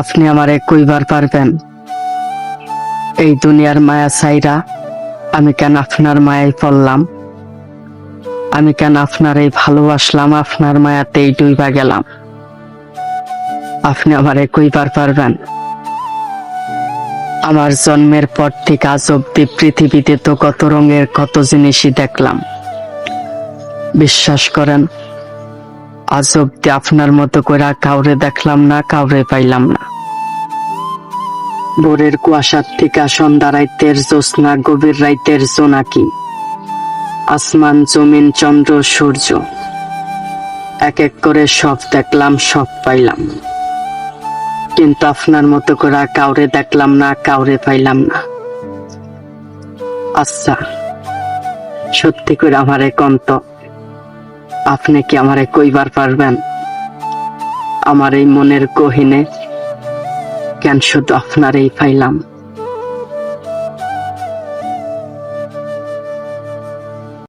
আপনি আমারে কইবার পারবেন। এই দুনিয়ার মায়া ছাইরা আমি কেন আপনার মায়ায় পড়লাম? আমি কেন আপনার এই ভালোবাসলাম, আপনার মায়াতেই ডুইবা গেলাম? আপনি আমারে কইবার পারবেন? আমার জন্মের পর থেকে আজ অব্দি পৃথিবীতে তো কত রঙের কত জিনিসই দেখলাম। বিশ্বাস করেন আজ অব্দি আপনার মতো করে কাউরে দেখলাম না, কাউরে পাইলাম না। ভোরের কুয়াশার থেকে সন্ধ্যা রাইতের জ্যোৎস্না, গভীর রাইতের জোনাকি। আসমান, জমিন, চন্দ্র, সূর্য। এক এক করে সব দেখলাম, সব পাইলাম। কিন্তু আপনার মতো করে কাউরে দেখলাম না, কাউরে পাইলাম না। আচ্ছা সত্যি করে আমারে কন্ত আপনি কি আমারে কইবার পারবেন? আমার এই মনের কহিনে কেন শুধু আপনারই পাইলাম?